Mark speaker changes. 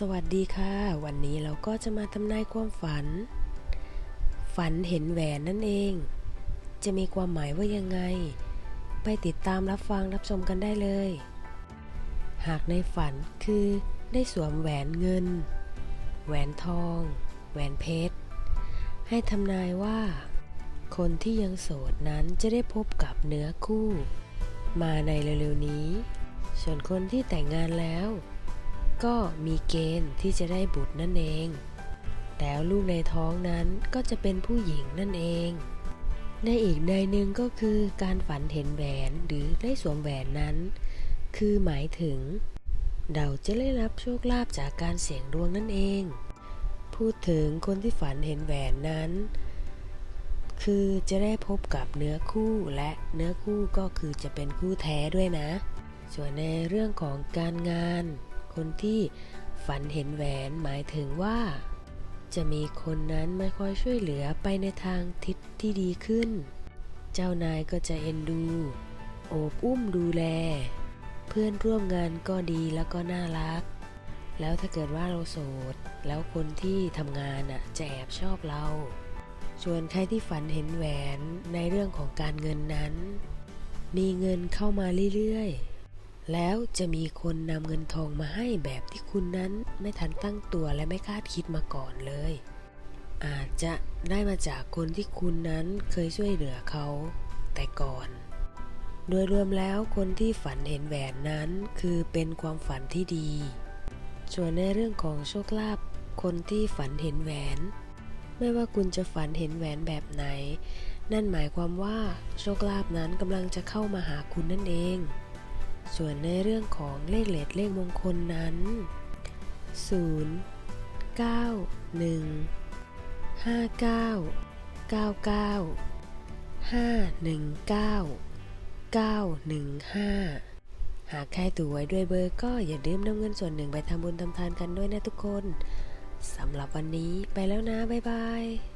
Speaker 1: สวัสดีค่ะ วันนี้เราก็จะมาทำนายความฝัน ฝันเห็นแหวนนั่นเอง จะมีความหมายว่ายังไง ไปติดตามรับฟังรับชมกันได้เลย หากในฝันคือได้สวมแหวนเงิน แหวนทอง แหวนเพชร ให้ทำนายว่า คนที่ยังโสดนั้นจะได้พบกับเนื้อคู่ มาในเร็วๆนี้ ส่วนคนที่แต่งงานแล้ว ก็มีเกณฑ์ที่จะได้บุตรนั่นเอง แล้วลูกในท้องนั้นก็จะเป็นผู้หญิงนั่นเอง ในอีกในหนึ่งก็คือการฝันเห็นแหวนหรือได้สวมแหวนนั้น คือหมายถึง เราจะได้รับโชคลาภจากการเสี่ยงดวงนั่นเอง พูดถึงคนที่ฝันเห็นแหวนนั้น คือจะได้พบกับเนื้อคู่และเนื้อคู่ก็คือจะเป็นคู่แท้ด้วยนะ ส่วนในเรื่องของการงาน คนที่ฝันเห็นแหวนหมายถึงว่า จะมีคนนั้นมาคอยช่วยเหลือไปในทางทิศที่ดีขึ้น เจ้านายก็จะเอ็นดู โอบอุ้มดูแล เพื่อนร่วมงานก็ดีแล้วก็น่ารัก แล้วถ้าเกิดว่าเราโสด แล้วคนที่ทำงานอะจะแอบชอบเราส่วนใครที่ฝันเห็นแหวนในเรื่องของการเงินนั้น มีเงินเข้ามาเรื่อยๆ แล้วจะมีคนนำเงินทองมาให้แบบที่คุณนั้นไม่ทันตั้งตัวและไม่คาดคิดมาก่อนเลย อาจจะได้มาจากคนที่คุณนั้นเคยช่วยเหลือเขาแต่ก่อน โดยรวมแล้วคนที่ฝันเห็นแหวนนั้นคือเป็นความฝันที่ดี ส่วนในเรื่องของโชคลาภคนที่ฝันเห็นแหวน ไม่ว่าคุณจะฝันเห็นแหวนแบบไหน นั่นหมายความว่าโชคลาภนั้นกำลังจะเข้ามาหาคุณนั่นเอง ส่วนในเรื่องของเลขเลขเลขมงคลนั้น 0 9 1 5 9 9 9 5 1 9 9 1 5 หากใครถูกไว้ด้วยเบอร์ก็อย่าลืมนำเงินส่วนหนึ่งไปทำบุญทำทานกันด้วยนะทุกคน สำหรับวันนี้ไปแล้วนะ บ๊ายบาย